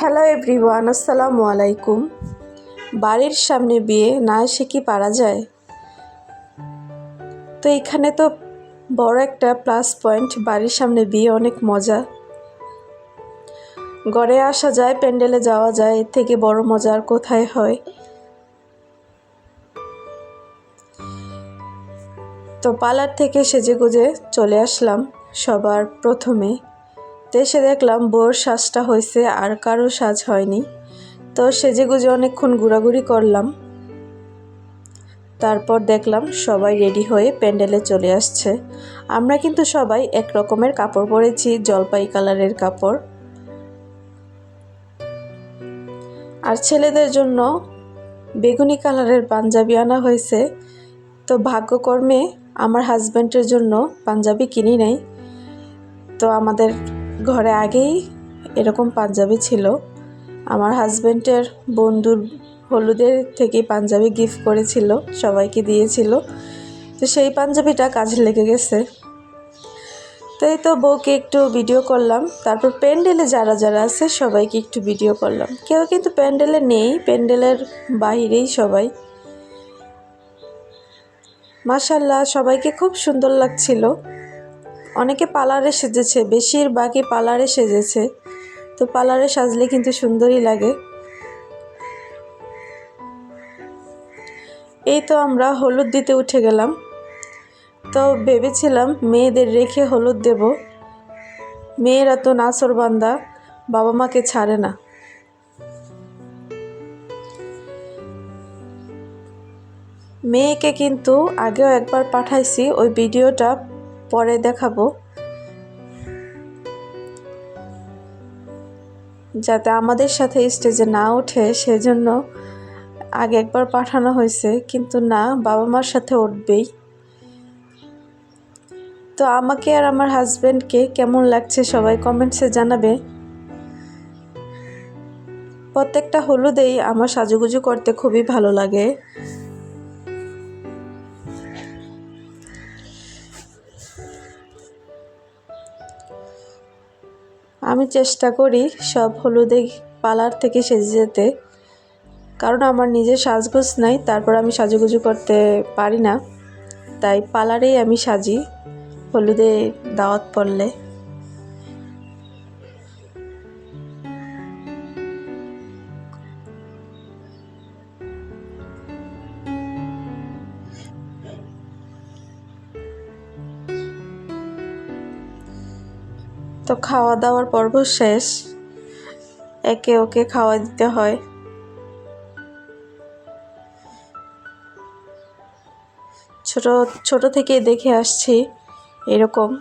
Hello everyone আসসালামু আলাইকুম বাড়ির সামনে বিয়ে না এসে কি পারা যায়? তো এখানে তো বড় একটা প্লাস পয়েন্ট বাড়ির সামনে বিয়ে অনেক মজা। ঘরে আসা যায়, প্যান্ডেলে যাওয়া যায়, এর থেকে বড় মজা আর কোথায় হয়? তো পার্লার থেকে সেজে গুজে চলে আসলাম সবার প্রথমে। তো এসে দেখলাম বউর সাজটা হয়েছে আর কারও সাজ হয়নি। তো সেজে গুজে অনেকক্ষণ ঘোরাঘুরি করলাম। তারপর দেখলাম সবাই রেডি হয়ে প্যান্ডেলে চলে আসছে। আমরা কিন্তু সবাই এক রকমের কাপড় পরেছি, জলপাই কালারের কাপড়। আর ছেলেদের জন্য বেগুনি কালারের পাঞ্জাবি আনা হয়েছে। তো ভাগ্যকর্মে আমার হাজব্যান্ডের জন্য পাঞ্জাবি কিনি নাই। তো আমাদের ঘরে আগেই এরকম পাঞ্জাবি ছিল। আমার হাজব্যান্ডের বন্ধুর হলুদের থেকে পাঞ্জাবি গিফট করেছিল, সবাইকে দিয়েছিল। তো সেই পাঞ্জাবিটা কাজে লেগে গেছে। তাই তো বউকে একটু ভিডিও করলাম, তারপর প্যান্ডেলে যারা যারা আছে সবাইকে একটু ভিডিও করলাম। কেউ কিন্তু প্যান্ডেলে নেই, প্যান্ডেলের বাইরেই সবাই। মাসাল্লাহ সবাইকে খুব সুন্দর লাগছিল। অনেকে পার্লারে সেজেছে, বেশিরভাগই পার্লারে সেজেছে। তো পার্লারে সাজলে কিন্তু সুন্দরই লাগে। এই তো আমরা হলুদ দিতে উঠে গেলাম। তো ভেবেছিলাম মেয়েদের রেখে হলুদ দেব। মেয়েরা তো নাচর বান্দা, বাবা মাকে ছাড়ে না। মেয়েকে কিন্তু আগেও একবার পাঠাইছি, ওই ভিডিওটা পরে দেখাবো। যাতে আমাদের সাথে স্টেজে না ওঠে, সেজন্য আগে একবার পাঠানো হয়েছে, কিন্তু না, বাবা মার সাথে উঠবেই। তো আমাকে আর আমার হাজব্যান্ডকে কেমন লাগছে সবাই কমেন্টসে জানাবে। প্রত্যেকটা হলুদেই আমার সাজুগুজু করতে খুবই ভালো লাগে। আমি চেষ্টা করি সব হলুদে পালার থেকে সেজে যেতে। কারণ আমার নিজের সাজগোজ নাই, তারপর আমি সাজুগুজু করতে পারি না। তাই পালারেই আমি সাজি হলুদে দাওয়াত পড়লে। তো খাওয়া দাওয়ার পর্ব শেষ। একে ওকে খাওয়া দিতে হয়। ছোট ছোট থেকে দেখে আসছি এরকম।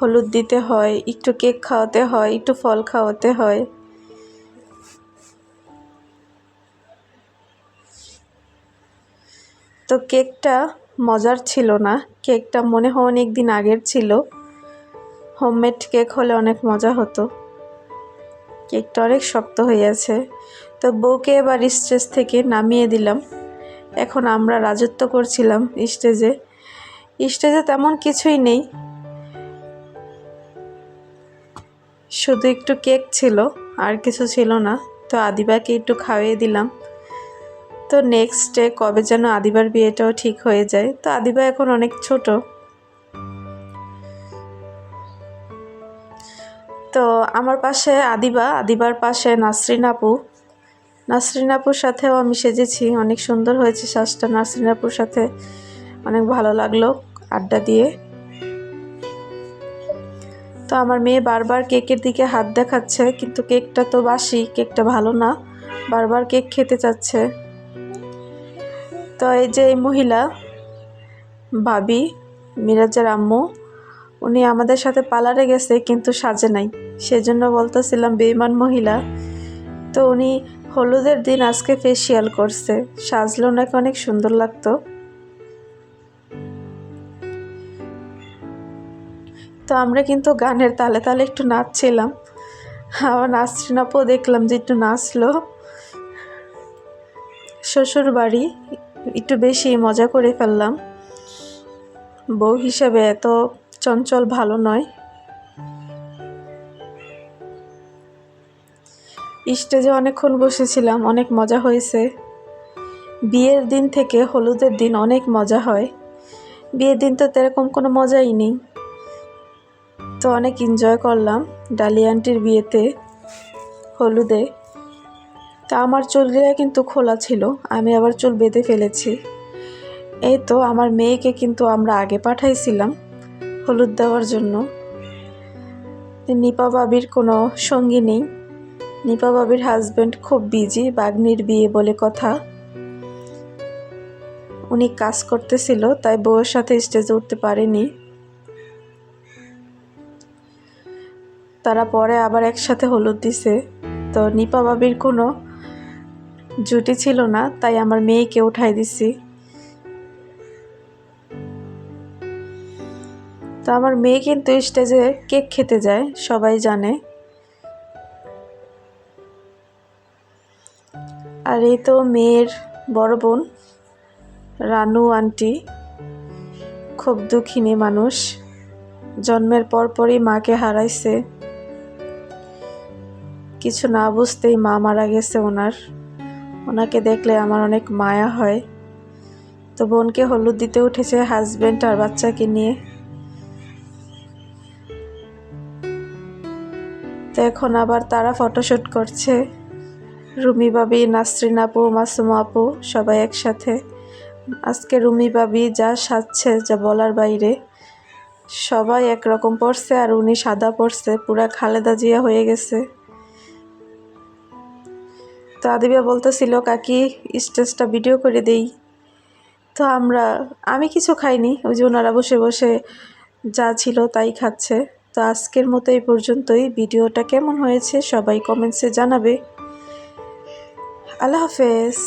হলুদ দিতে হয়, একটু কেক খাওয়াতে হয়, একটু ফল খাওয়াতে হয়। তো কেকটা মজার ছিল না। কেকটা মনে হয় অনেক দিন আগের ছিল। হোমমেড কেক হলে অনেক মজা হতো। কেকটা অনেক শক্ত হয়ে আছে তো বউকে এবার স্টেজ থেকে নামিয়ে দিলাম। এখন আমরা রাজত্ব করছিলাম স্টেজে। স্টেজে তেমন কিছুই নেই। শুধু একটু কেক ছিল, আর কিছু ছিল না। তো আদিবাকে একটু খাওয়িয়ে দিলাম। তো নেক্সট ডে কবে যেন আদিবার বিয়েটাও ঠিক হয়ে যায়। তো আদিবা এখন অনেক ছোট। তো আমার পাশে আদিবা, আদিবার পাশে নাসরিন আপু। নাসরিন আপুর সাথেও আমি সেজেছি, অনেক সুন্দর হয়েছে শ্বাসটা। নাসরিন আপুর সাথে অনেক ভালো লাগল আড্ডা দিয়ে। তো আমার মেয়ে বারবার কেকের দিকে হাত দেখাচ্ছে, কিন্তু কেকটা তো বাসি, কেকটা ভালো না। বারবার কেক খেতে চাচ্ছে। তো এই যে এই মহিলা, ভাবি, মিরাজের আম্মু, উনি আমাদের সাথে পার্লারে গেছে, কিন্তু সাজে নাই। সেজন্য বলতেছিলাম বেইমান মহিলা। তো উনি হলুদের দিন আজকে ফেসিয়াল করছে। সাজলে ওনাকে অনেক সুন্দর লাগতো। তো আমরা কিন্তু গানের তালে তালে একটু নাচছিলাম। আমার নাচরিন আপু, দেখলাম যে একটু নাচলো। শ্বশুর বাড়ি একটু বেশি মজা করে ফেললাম। বউ হিসাবে এত চঞ্চল ভালো নয়। স্টেজে অনেকক্ষণ বসেছিলাম, অনেক মজা হয়েছে। বিয়ের দিন থেকে হলুদের দিন অনেক মজা হয়। বিয়ের দিন তো তেরকম কোনো মজাই নেই। তো অনেক এনজয় করলাম ডালি আন্টির বিয়েতে, হলুদে। তা আমার চুলগুলো কিন্তু খোলা ছিল, আমি আবার চুল বেঁধে ফেলেছি। এই তো আমার মেয়েকে কিন্তু আমরা আগে পাঠাইছিলাম হলুদ দেওয়ার জন্য। নিপা বাবির কোনো সঙ্গী নেই। নিপা বাবির হাজব্যান্ড খুব বিজি বাগ্নির বিয়ে বলে কথা। উনি কাজ করতেছিল, তাই বউয়ের সাথে স্টেজে উঠতে পারেনি। তারা পরে আবার একসাথে হলুদ দিছে। তো নিপা বাবির কোনো জুটি ছিল না, তাই আমার মেয়েকে উঠাই দিছি। তো আমার মেয়ে কিন্তু স্টেজে কেক খেতে যায়, সবাই জানে। আর এই তো মেয়ের বড় বোন, রানু আন্টি। খুব দুঃখিনী মানুষ। জন্মের পরপরই মাকে হারাইছে। কিছু না বুঝতেই মা মারা গেছে ওনার। ওনাকে দেখলে আমার অনেক মায়া হয়। তো বোনকে হলুদ দিতে উঠেছে হাজব্যান্ড আর বাচ্চাকে নিয়ে। তো এখন আবার তারা ফটোশ্যুট করছে। রুমি বাবি নাসরিন আপু, মাসুম আপু, সবাই একসাথে। আজকে রুমি বাবি যা সাজছে, যা বলার বাইরে, সবাই একরকম পড়ছে আর উনি সাদা পড়ছে পুরা খালেদা জিয়া হয়ে গেছে। তো আদিবা বলতেছিল, কাকি, স্টেজটা ভিডিও করে দেই। তো আমরা, আমি কিছু খাইনি, ওই যে ওনারা বসে বসে যা ছিল তাই খাচ্ছে। তো আজকের মতো এই পর্যন্তই। ভিডিওটা কেমন হয়েছে সবাই কমেন্টসে জানাবে। আল্লাহ হাফেজ।